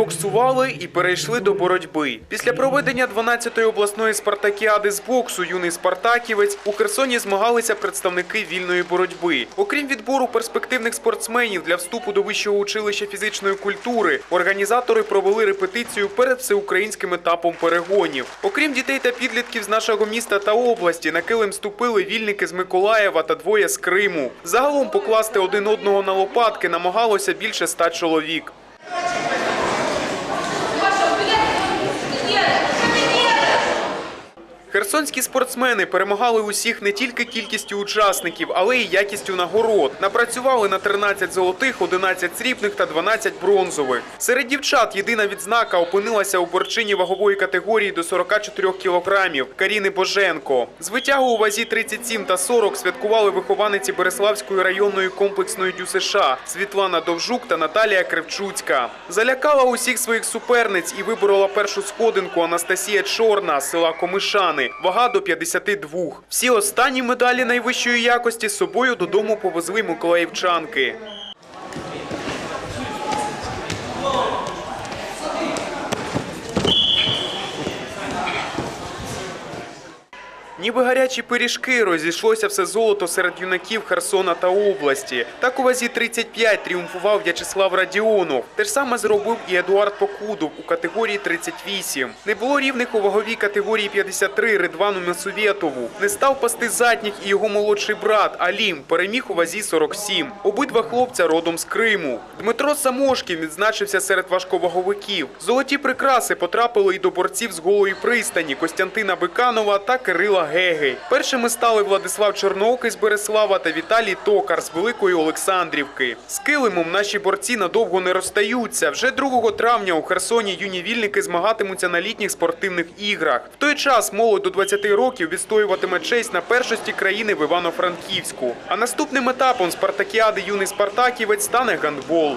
Відбоксували і перейшли до боротьби. Після проведення 12-ї обласної спартакіади з боксу юний спартаківець у Херсоні змагалися представники вільної боротьби. Окрім відбору перспективних спортсменів для вступу до вищого училища фізичної культури, організатори провели репетицію перед всеукраїнським етапом перегонів. Окрім дітей та підлітків з нашого міста та області, на килим ступили вільники з Миколаєва та двоє з Криму. Загалом покласти один одного на лопатки намагалося більше ста чоловік. Херсонські спортсмени перемагали усіх не тільки кількістю учасників, але й якістю нагород. Напрацювали на 13 золотих, 11 срібних та 12 бронзових. Серед дівчат єдина відзнака опинилася у борчині вагової категорії до 44 кілограмів Каріни Боженко. З витягу у вазі 37 та 40 святкували вихованиці Береславської районної комплексної ДЮСШ Світлана Довжук та Наталія Кривчуцька. Залякала усіх своїх суперниць і виборола першу сходинку Анастасія Чорна з села Комишани. Вага до 52. Всі останні медалі найвищої якості з собою додому повезли миколаївчанки. Ніби гарячі пиріжки розійшлося все золото серед юнаків Херсона та області. Так у вазі 35 тріумфував В'ячеслав Радіонов. Те ж саме зробив і Едуард Покудов у категорії 38. Не було рівних у ваговій категорії 53 Ридвану Месовєтову. Не став пасти задніх і його молодший брат Алім переміг у вазі 47. Обидва хлопця родом з Криму. Дмитро Самошкін відзначився серед важковаговиків. Золоті прикраси потрапили і до борців з голої пристані Костянтина Биканова та Кирила Гегей. Першими стали Владислав Чорноокий з Береслава та Віталій Токар з Великої Олександрівки. З килимом наші борці надовго не розстаються. Вже 2 травня у Херсоні юні вільники змагатимуться на літніх спортивних іграх. В той час молодь до 20 років відстоюватиме честь на першості країни в Івано-Франківську. А наступним етапом спартакіади юний спартаківець стане гандбол.